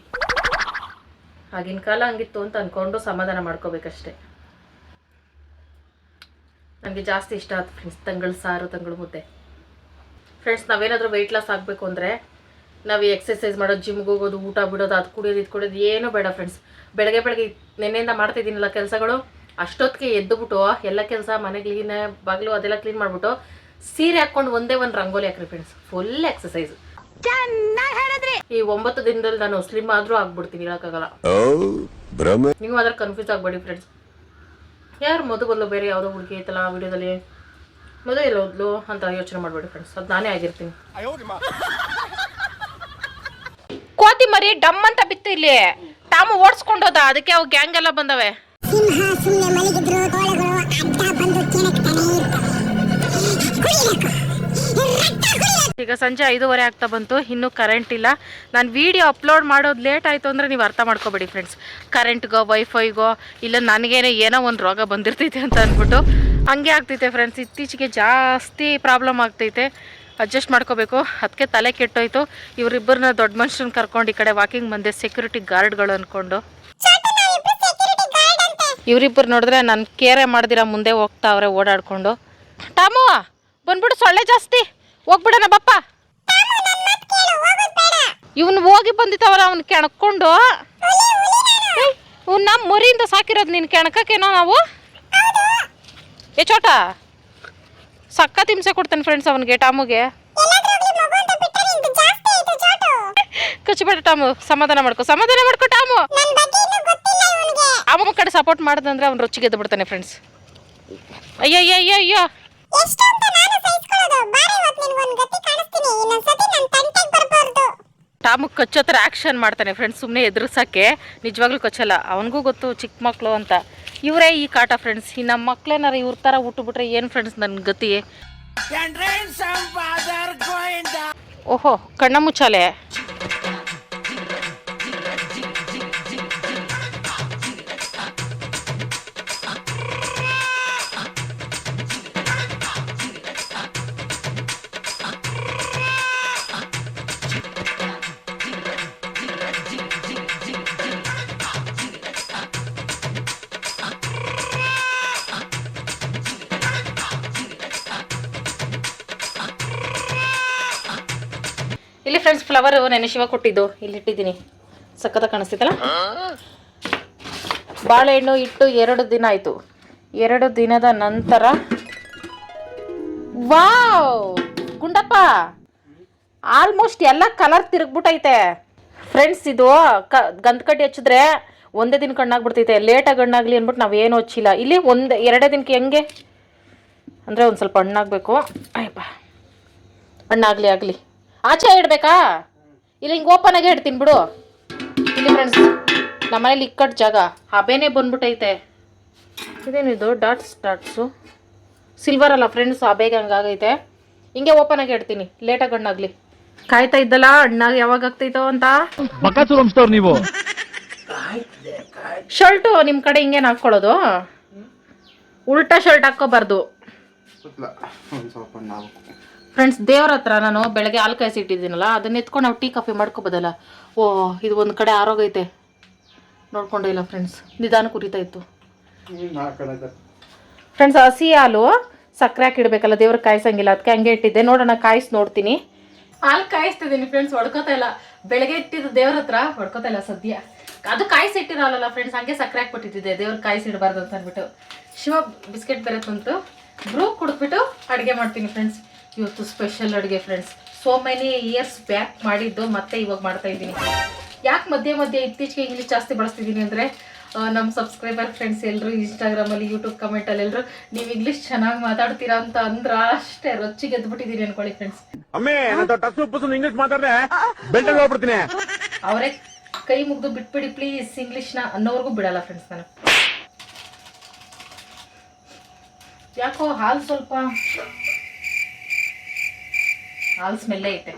ಆಗಿನ ಕಾಲ ಹಂಗಿತ್ತು ಅಂತ ಅನ್ಕೊಂಡು ಸಮಾಧಾನ ಮಾಡ್ಕೋಬೇಕಷ್ಟೆ. ನನಗೆ ಜಾಸ್ತಿ ಇಷ್ಟ ಆಯ್ತು ಫ್ರೆಂಡ್ಸ್ ತಂಗಳ ಸಾರು ತಂಗಳು ಮುದ್ದೆ. ಫ್ರೆಂಡ್ಸ್ ನಾವೇನಾದರೂ ವೆಯ್ಟ್ ಲಾಸ್ ಆಗಬೇಕು ಅಂದರೆ ನಾವು ಎಕ್ಸಸೈಸ್ ಮಾಡೋದು ಜಿಮ್ಗೆ ಹೋಗೋದು ಊಟ ಬಿಡೋದು ಅದು ಕುಡಿಯೋದು ಇದು ಕುಡಿಯೋದು ಏನೂ ಬೇಡ ಫ್ರೆಂಡ್ಸ್ ಬೆಳಗ್ಗೆ ಬೆಳಗ್ಗೆ ನಿನ್ನೆಯಿಂದ ಮಾಡ್ತಿದ್ದೀನಲ್ಲ ಕೆಲಸಗಳು ಅಷ್ಟೊತ್ತಿಗೆ ಎದ್ದುಬಿಟ್ಟು ಎಲ್ಲ ಕೆಲಸ ಮನೆ ಕ್ಲೀನ್ ಬಾಗಿಲು ಅದೆಲ್ಲ ಕ್ಲೀನ್ ಮಾಡಿಬಿಟ್ಟು ಸೀರೆ ಹಾಕ್ಕೊಂಡು ಒಂದೇ ಒಂದು ರಂಗೋಲಿ ಹಾಕ್ರಿ ಫ್ರೆಂಡ್ಸ್ ಫುಲ್ ಎಕ್ಸಸೈಸ್ ಈ ಒಂಬತ್ತು ದಿನದಲ್ಲಿ ನಾನು ಸ್ಲಿಮ್ ಆದರೂ ಆಗ್ಬಿಡ್ತೀನಿ ಹೇಳೋಕ್ಕಾಗಲ್ಲ. ನೀವು ಅದ್ರ ಕನ್ಫ್ಯೂಸ್ ಆಗಬೇಡಿ ಫ್ರೆಂಡ್ಸ್ ಯಾರು ಮೊದಲು ಬಂದು ಬೇರೆ ಯಾವುದೋ ಹುಡುಗಿ ಐತಲ್ಲ ಆ ವಿಡಿಯೋದಲ್ಲಿ ಮದುವೆ ಇಲ್ಲ ಹೋದ್ಲು ಅಂತ ಯೋಚನೆ ಮಾಡಬೇಡಿ ಫ್ರೆಂಡ್ಸ್ ಅದು ನಾನೇ ಆಗಿರ್ತೀನಿ. ಕೋತಿ ಮರಿ ಡಮ್ ಅಂತ ಬಿತ್ತು ಇಲ್ಲಿ. ತಾಮ ಓಡಿಸ್ಕೊಂಡೋದ ಅದಕ್ಕೆ ಅವು ಗ್ಯಾಂಗ್ ಎಲ್ಲ ಬಂದವೆ. ಸಿಂಹ ಸುಮ್ಮನೆ ಮಲಗಿದ್ರು ಈಗ ಸಂಜೆ ಐದೂವರೆ ಆಗ್ತಾ ಬಂತು, ಇನ್ನೂ ಕರೆಂಟ್ ಇಲ್ಲ. ನಾನು ವಿಡಿಯೋ ಅಪ್ಲೋಡ್ ಮಾಡೋದು ಲೇಟ್ ಆಯಿತು ಅಂದರೆ ನೀವು ಅರ್ಥ ಮಾಡ್ಕೋಬೇಡಿ ಫ್ರೆಂಡ್ಸ್ ಕರೆಂಟ್ಗೋ ವೈಫೈಗೋ ಇಲ್ಲ ನನಗೇನೋ ಏನೋ ಒಂದು ರೋಗ ಬಂದಿರ್ತೈತೆ ಅಂತ ಅಂದ್ಬಿಟ್ಟು ಹಂಗೆ ಆಗ್ತೈತೆ ಫ್ರೆಂಡ್ಸ್ ಇತ್ತೀಚೆಗೆ ಜಾಸ್ತಿ ಪ್ರಾಬ್ಲಮ್ ಆಗ್ತೈತೆ. ಅಡ್ಜಸ್ಟ್ ಮಾಡ್ಕೋಬೇಕು. ಅದಕ್ಕೆ ತಲೆ ಕೆಟ್ಟೋಯ್ತು. ಇವರಿಬ್ಬರನ್ನ ದೊಡ್ಡ ಮನುಷ್ಯನ ಕರ್ಕೊಂಡು ಈ ಕಡೆ ವಾಕಿಂಗ್ ಬಂದೆ ಸೆಕ್ಯೂರಿಟಿ ಗಾರ್ಡ್ಗಳು ಅಂದ್ಕೊಂಡು ಇವರಿಬ್ಬರು ನೋಡಿದ್ರೆ ನಾನು ಕೇರೆ ಮಾಡ್ದಿರ, ಮುಂದೆ ಹೋಗ್ತಾವ್ರೆ ಓಡಾಡ್ಕೊಂಡು. ಟಾಮು ಬಂದ್ಬಿಟ್ಟು ಸೊಳ್ಳೆ ಜಾಸ್ತಿ. ಹೋಗ್ಬಿಡಣ ಬಪ್ಪ. ಇವನು ಹೋಗಿ ಬಂದಿತ್ತವಲ್ಲ ಅವ್ನು ಕೆಣಕೊಂಡು. ಇವ್ನ ನಮ್ಮ ಮುರಿಯಿಂದ ಸಾಕಿರೋದು ನೀನು ಕೆಣಕಕ್ಕೇನೋ ನಾವು? ಏ ಚೋಟ ಸಕ್ಕ ತಿಂಸೆ ಕೊಡ್ತಾನೆ ಫ್ರೆಂಡ್ಸ್ ಅವನಿಗೆ, ಟಾಮುಗೆ. ಕಚ್ಚಬೇಡ ಟಾಮು, ಸಮಾಧಾನ ಮಾಡ್ಕೊ ಸಮಾಧಾನ ಮಾಡ್ಕೊ ಟಾಮು. ಅಮ್ಮ ಕಡೆ ಸಪೋರ್ಟ್ ಮಾಡ್ದಂದ್ರೆ ಅವ್ನು ರೊಚ್ಚಿಗೆ ಎದ್ದು ಬಿಡ್ತಾನೆ ಫ್ರೆಂಡ್ಸ್ ಅಯ್ಯೋ ಅಯ್ಯೋ ಅಯ್ಯೋ ಅಯ್ಯೋ ಎಷ್ಟು ಕಚ್ಚೋತ್ರ ಕಚ್ಚೋ ಥರ ಆ್ಯಕ್ಷನ್ ಮಾಡ್ತಾನೆ ಫ್ರೆಂಡ್ಸ್ ಸುಮ್ಮನೆ ಎದುರಿಸೋಕ್ಕೆ. ನಿಜವಾಗ್ಲೂ ಕಚ್ಚಲ್ಲ. ಅವನಿಗೂ ಗೊತ್ತು ಚಿಕ್ಕ ಮಕ್ಕಳು ಅಂತ. ಇವರೇ ಈ ಕಾಟ ಫ್ರೆಂಡ್ಸ್ ಈ ನಮ್ಮ ಮಕ್ಳೇನಾರ ಇವ್ರ ಥರ ಬಿಟ್ರೆ ಏನು ಫ್ರೆಂಡ್ಸ್ ನನ್ನ ಗತಿ? ಓಹೋ ಕಣ್ಣ ಮುಚ್ಚಾಲೆ. ಇಲ್ಲಿ ಫ್ರೆಂಡ್ಸ್ ಫ್ಲವರು ನೆನೆ ಶಿವ ಕೊಟ್ಟಿದ್ದು. ಇಲ್ಲಿ ಇಟ್ಟಿದ್ದೀನಿ. ಸಖತ್ತ ಕಾಣಿಸ್ತಿತ್ತಲ್ಲ? ಬಾಳೆಹಣ್ಣು ಇಟ್ಟು ಎರಡು ದಿನ ಆಯಿತು. ಎರಡು ದಿನದ ನಂತರ ವಾವ್! ಗುಂಡಪ್ಪ! ಆಲ್ಮೋಸ್ಟ್ ಎಲ್ಲ ಕಲರ್ ತಿರುಗ್ಬಿಟ್ಟೈತೆ ಫ್ರೆಂಡ್ಸ್ ಇದು ಕ ಗಂಧ ಕಡ್ಡಿ ಹಚ್ಚಿದ್ರೆ ಒಂದೇ ದಿನ ಕಣ್ಣಾಗ್ಬಿಡ್ತೈತೆ. ಲೇಟಾಗಿ ಹಣ್ಣಾಗ್ಲಿ ಅಂದ್ಬಿಟ್ಟು ನಾವೇನು ಹಚ್ಚಿಲ್ಲ. ಇಲ್ಲಿ ಒಂದು ಎರಡೇ ದಿನಕ್ಕೆ ಹೆಂಗೆ? ಅಂದರೆ ಒಂದು ಸ್ವಲ್ಪ ಹಣ್ಣಾಗಬೇಕು. ಅಯ್ಯಪ್ಪ. ಹಣ್ಣಾಗಲಿ ಆಗಲಿ. ಆಚೆ ಇಡಬೇಕಾ? ಇಲ್ಲ ಹಿಂಗೆ ಓಪನ್ ಆಗಿ ಇಡ್ತೀನಿ ಬಿಡು. ಇಲ್ಲಿ ಫ್ರೆಂಡ್ಸ್ ನಮ್ಮನೇಲಿ ಇಕ್ಕಟ್ಟು ಜಾಗ. ಹಬೆನೇ ಬಂದ್ಬಿಟ್ಟೈತೆ ಇದೇನಿದು ಡಾಟ್ಸ್ ಡಾಟ್ಸು ಸಿಲ್ವರ್ ಅಲ್ಲ ಫ್ರೆಂಡ್ಸ್ ಹಬೆಗೆ ಬೇಗ ಹಂಗಾಗೈತೆ ಹಿಂಗೆ ಓಪನ್ ಆಗಿ ಇಡ್ತೀನಿ. ಲೇಟಾಗಿ ಹಣ್ಣಾಗ್ಲಿ. ಕಾಯ್ತಾ ಇದ್ದಲ್ಲ ಹಣ್ಣಾಗಿ ಯಾವಾಗ ಆಗ್ತೈತೋ ಅಂತ? ನೀವು. ಶರ್ಟು ನಿಮ್ಮ ಕಡೆ ಹಿಂಗೇನು ಹಾಕ್ಕೊಳ್ಳೋದು? ಉಲ್ಟಾ ಶರ್ಟ್ ಹಾಕ್ಕೋಬಾರ್ದು. ಫ್ರೆಂಡ್ಸ್ ದೇವ್ರ ಹತ್ರ ನಾನು ಬೆಳಗ್ಗೆ ಹಾಲು ಕಾಯಿಸಿ ಇಟ್ಟಿದ್ದೀನಲ್ಲ ಅದನ್ನ ಎತ್ಕೊಂಡು ನಾವು ಟೀ ಕಾಫಿ ಮಾಡ್ಕೋಬೋದಲ್ಲ? ಓ ಇದು ಒಂದು ಕಡೆ ಆರೋಗ್ಯ ಐತೆ. ಇಲ್ಲ ಫ್ರೆಂಡ್ಸ್ ನಿಧಾನ ಕುರಿತಾ ಇತ್ತು. ಫ್ರೆಂಡ್ಸ್ ಹಸಿ ಹಾಲು ಸಕ್ಕರೆ ಹಾಕಿ ಇಡಬೇಕಲ್ಲ ದೇವ್ರ ಕಾಯಿಸಂಗಿಲ್ಲ ಅದಕ್ಕೆ ಹಂಗೆ ಇಟ್ಟಿದ್ದೆ. ನೋಡೋಣ ಕಾಯಿಸಿ ನೋಡ್ತೀನಿ. ಹಾಲು ಕಾಯಿಸ್ತಿದ್ದೀನಿ ಫ್ರೆಂಡ್ಸ್ ಹೊಡ್ಕೋತಾ ಇಲ್ಲ. ಬೆಳಗ್ಗೆ ಇಟ್ಟಿದ್ದು ದೇವ್ರ ಹತ್ರ ಹೊಡ್ಕೋತಾ ಇಲ್ಲ ಸದ್ಯ. ಅದು ಕಾಯಿಸಿ ಇಟ್ಟಿರಲ್ಲ ಫ್ರೆಂಡ್ಸ್ ಹಂಗೆ ಸಕ್ಕರೆ ಹಾಕ್ಬಿಟ್ಟಿದ್ದೆ. ದೇವ್ರ ಕಾಯಿಸಿ ಇಡಬಾರ್ದು ಅಂತ ಅಂದ್ಬಿಟ್ಟು. ಶಿವ ಬಿಸ್ಕೆಟ್ ಬೇರೆ ತಂತು ಬ್ರೂ ಕುಡಿದ್ಬಿಟ್ಟು ಅಡುಗೆ ಮಾಡ್ತೀನಿ ಫ್ರೆಂಡ್ಸ್ ಇವತ್ತು ಸ್ಪೆಷಲ್ ಅಡುಗೆ friends so many years back ಮಾಡಿದ್ದು ಮತ್ತೆ ಇವಾಗ ಮಾಡ್ತಾ ಇದ್ದೀನಿ. ಯಾಕೆ ಮಧ್ಯೆ ಮಧ್ಯೆ ಇತ್ತೀಚೆಗೆ ಇಂಗ್ಲೀಷ್ ಜಾಸ್ತಿ ಬಳಸ್ತಿದ್ದೀನಿ ಅಂದರೆ ನಮ್ಮ ಸಬ್ಸ್ಕ್ರೈಬರ್ ಫ್ರೆಂಡ್ಸ್ ಎಲ್ಲರೂ ಇನ್ಸ್ಟಾಗ್ರಾಮಲ್ಲಿ ಯೂಟ್ಯೂಬ್ ಕಮೆಂಟಲ್ಲಿ ಎಲ್ಲರೂ ನೀವು ಇಂಗ್ಲೀಷ್ ಚೆನ್ನಾಗಿ ಮಾತಾಡ್ತೀರಾ ಅಂತ ಅಂದ್ರೆ ಅಷ್ಟೇ ರೊಚ್ಚಿಗೆ ಎದ್ಬಿಟ್ಟಿದ್ದೀನಿ ಅನ್ಕೊಳ್ಳಿ ಫ್ರೆಂಡ್ಸ್ ಇಂಗ್ಲೀಷ್ ಮಾತಾಡ್ರೆ ಅವರೇ ಕೈ ಮುಗ್ದು ಬಿಟ್ಬಿಡಿ ಪ್ಲೀಸ್ ಇಂಗ್ಲೀಷ್ನ ಅನ್ನೋರ್ಗೂ ಬಿಡಲ್ಲ ಫ್ರೆಂಡ್ಸ್ ನಾನು. ಯಾಕೋ ಹಾಲು ಸ್ವಲ್ಪ ಹಾಲು ಸ್ಮೆಲ್ಲೇ ಐತೆ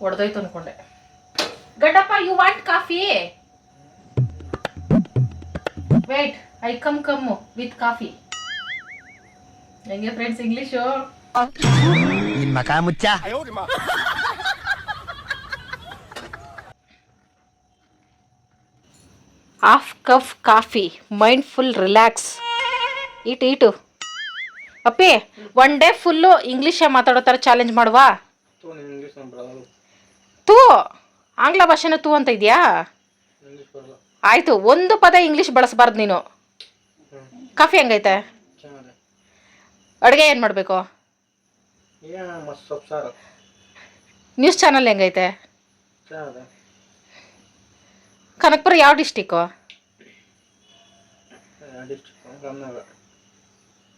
ಒಡೆದೋಯ್ತು ಅನ್ಕೊಂಡೆ Gaddappa you want coffee wait I come come with coffee ಹೆಂಗೆ ಫ್ರೆಂಡ್ಸ್ ಇಂಗ್ಲೀಷು ನಿನ್ ಮಕ ಮುಚ್ಚ half cup coffee mind full relax ಇಟು ಇಟು ಅಪ್ಪಿ ಒನ್ ಡೇ ಫುಲ್ಲು ಇಂಗ್ಲೀಷೇ ಮಾತಾಡೋ ಥರ ಚಾಲೆಂಜ್ ಮಾಡುವಾ? ತೂ ಆಂಗ್ಲ ಭಾಷೆನ ತೂ ಅಂತ ಇದೆಯಾ? ಆಯಿತು ಒಂದು ಪದ ಇಂಗ್ಲೀಷ್ ಬಳಸಬಾರ್ದು ನೀನು. ಕಾಫಿ ಹೆಂಗೈತೆ? ಅಡುಗೆ ಏನು ಮಾಡಬೇಕು? ನ್ಯೂಸ್ ಚಾನಲ್ ಹೆಂಗೈತೆ? ಕನಕಪುರ ಯಾವ ಡಿಸ್ಟಿಕ್ಕು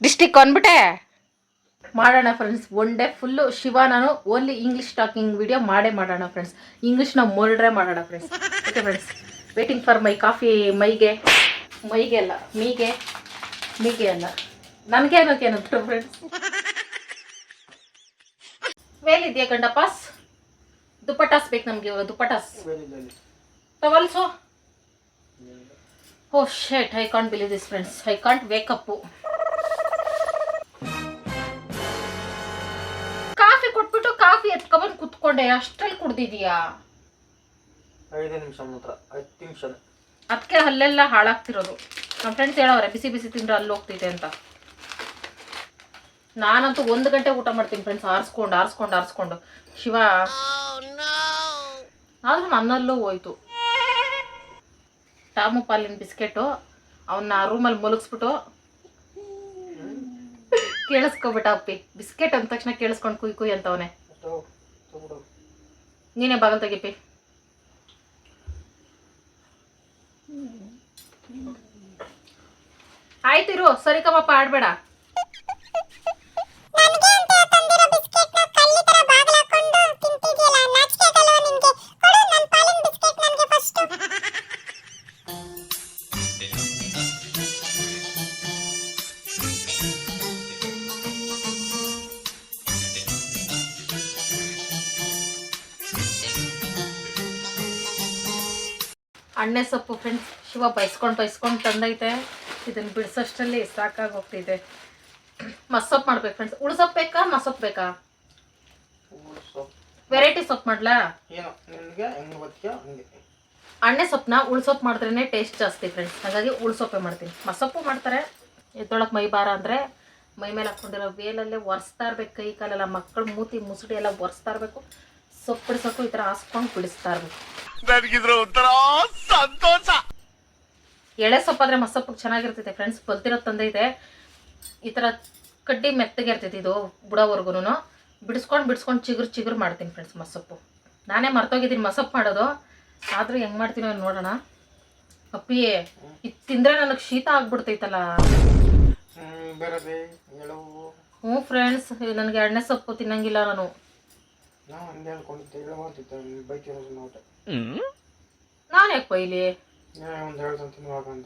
ಡಿಸ್ಟಿಕ್ ಅಂದ್ಬಿಟ್ಟೆ ಮಾಡೋಣ friends one day full Shiva ನಾನು ಓನ್ಲಿ ಇಂಗ್ಲೀಷ್ ಟಾಕಿಂಗ್ ವಿಡಿಯೋ ಮಾಡೇ ಮಾಡೋಣ ಫ್ರೆಂಡ್ಸ್ ಇಂಗ್ಲೀಷ್ನ ಮೊಲ್ಡ್ರೆ ಮಾಡೋಣ friends okay friends waiting for my coffee ಮೈಗೆ. ಮೈಗೆ ಅಲ್ಲ, ಮೀಗೆ. ಮೀಗೆ ಅಲ್ಲ. ನನಗೆ ಅನ್ನೋಕೆ ಅನ್ನೋದು ಫ್ರೆಂಡ್ಸ್ ವೇಲಿದೆಯಾ ಗಂಡಪಾಸ್ ದುಪ್ಪಟಾಸ್ ಬೇಕು ನಮಗೆ ಇವಾಗ dupattas towels oh shit I can't believe this friends I can't wake ಅಷ್ಟ್ರಲ್ಲಿ ಅಷ್ಟರಲ್ಲಿ ಕುಡ್ದಿದೀಯಾ? ಐದು ನಿಮಿಷ ಮಾತ್ರ ಐದು ನಿಮಿಷ ಅದಕ್ಕೆ ಅಲ್ಲೆಲ್ಲ ಹಾಳಾಗ್ತಿರೋದು. ನಮ್ಮ ಫ್ರೆಂಡ್ಸ್ ಹೇಳವ್ರೆ ಬಿಸಿ ಬಿಸಿ ತಿಂದ್ರೆ ಅಲ್ಲಿ ಹೋಗ್ತಿದೆ ಅಂತ. ನಾನಂತೂ ಒಂದು ಗಂಟೆ ಊಟ ಮಾಡ್ತೀನಿ ಫ್ರೆಂಡ್ಸ್ ಆರಿಸ್ಕೊಂಡು ಆರಿಸ್ಕೊಂಡು ಆರಿಸ್ಕೊಂಡು. ಶಿವ. ಆದ್ರೂ ನನ್ನಲ್ಲೂ ಹೋಯ್ತು. ಟಾಮು ಪಾಲಿನ ಬಿಸ್ಕೆಟು ಅವನ್ನ ರೂಮಲ್ಲಿ ಮುಲಗಿಸ್ಬಿಟ್ಟು ಕೇಳಿಸ್ಕೊಬಿಟ್ಟ ಅಪ್ಪಿ. ಬಿಸ್ಕೆಟ್ ಅಂದ ತಕ್ಷಣ ಕೇಳಿಸ್ಕೊಂಡು ಕುಯ್ ಕುಯ್ ಅಂತವನೆ. ನೀನೇ ಬಾಗಲ್ ತೆಗಿಪಿ. ಆಯ್ತಿರು ಸರಿ ಕಮ್ಮಪ್ಪ ಆಡ್ಬೇಡ. ಅಣ್ಣೆ ಸೊಪ್ಪು ಫ್ರೆಂಡ್ಸ್ ಶಿವ ಬೈಸ್ಕೊಂಡು ಬೈಸ್ಕೊಂಡು ತಂದೈತೆ. ಇದನ್ನು ಬಿಡಿಸೋಷ್ಟರಲ್ಲಿ ಸಾಕಾಗಿ ಹೋಗ್ತಿದೆ. ಮಸ್ಸೊಪ್ಪು ಮಾಡ್ಬೇಕು ಫ್ರೆಂಡ್ಸ್ ಉಳ್ಸೊಪ್ಪು ಬೇಕಾ ಮಸ್ಸೊಪ್ಪು ಬೇಕಾ? ವೆರೈಟಿ ಸೊಪ್ಪು. ಮಾಡ್ಲಾ? ಅಣ್ಣೆ ಸೊಪ್ಪನ್ನ ಉಳ್ಸೊಪ್ಪು ಮಾಡಿದ್ರೇ ಟೇಸ್ಟ್ ಜಾಸ್ತಿ ಫ್ರೆಂಡ್ಸ್ ಹಾಗಾಗಿ ಉಳ್ಸೊಪ್ಪೆ ಮಾಡ್ತೀನಿ. ಮಸೊಪ್ಪು ಮಾಡ್ತಾರೆ. ಎದ್ದೊಳಕ್ಕೆ ಮೈ ಭಾರ ಅಂದರೆ ಮೈ ಮೇಲೆ ಹಾಕ್ಕೊಂಡಿರೋ ವೇಲಲ್ಲೇ ಒರೆಸ್ತಾ ಇರ್ಬೇಕು ಕೈ ಕಾಲೆಲ್ಲ ಮಕ್ಕಳು ಮೂತಿ ಮುಸುಡಿ ಎಲ್ಲ ಒರೆಸ್ತಾ ಇರಬೇಕು. ಸೊಪ್ಪು ಬಿಡಿಸೋಕು ಈ ಥರ ಹಾಸ್ಕೊಂಡು ಬಿಡಿಸ್ತಾ ಇರ್ಬೇಕು. ನನಗಿದ್ರ ಒಂಥರ ಸಂತೋಷ. ಎಳೆ ಸೊಪ್ಪಾದ್ರೆ ಮಸೊಪ್ಪಿಗೆ ಚೆನ್ನಾಗಿರ್ತೈತೆ ಫ್ರೆಂಡ್ಸ್ ಬಲ್ತಿರೋ ತಂದೈತೆ ಈ ಥರ ಕಡ್ಡಿ ಮೆತ್ತಗೆ ಇರ್ತೈತಿ ಇದು ಬುಡೋವರೆಗೂ ಬಿಡಿಸ್ಕೊಂಡು ಬಿಡಿಸ್ಕೊಂಡು ಚಿಗುರು ಚಿಗುರು ಮಾಡ್ತೀನಿ ಫ್ರೆಂಡ್ಸ್ ಮಸೊಪ್ಪು ನಾನೇ ಮರ್ತೋಗಿದ್ದೀನಿ ಮಸೊಪ್ಪು ಮಾಡೋದು. ಆದರೂ ಹೆಂಗೆ ಮಾಡ್ತೀನೋ ನೋಡೋಣ. ಅಪ್ಪಿ ಇದು ತಿಂದರೆ ನನಗೆ ಶೀತ ಆಗ್ಬಿಡ್ತೈತಲ್ಲ. ಹ್ಞೂ ಫ್ರೆಂಡ್ಸ್ ನನಗೆ ಎಣ್ಣೆ ಸೊಪ್ಪು ತಿನ್ನಂಗಿಲ್ಲ ನಾನು. ನಾವು ಹಂಗೆ ಅನ್ಕೊಂಡಿದ್ದೆ ಹೇಳೋ ಅಂತಿದ್ದೆ ಬೈತಿರೋ ನೋಟೆ ನಾನು ಯಾಕೆ ಬೈಲಿ? ನಾನು ಒಂದು ಹೇಳ್ದಂತ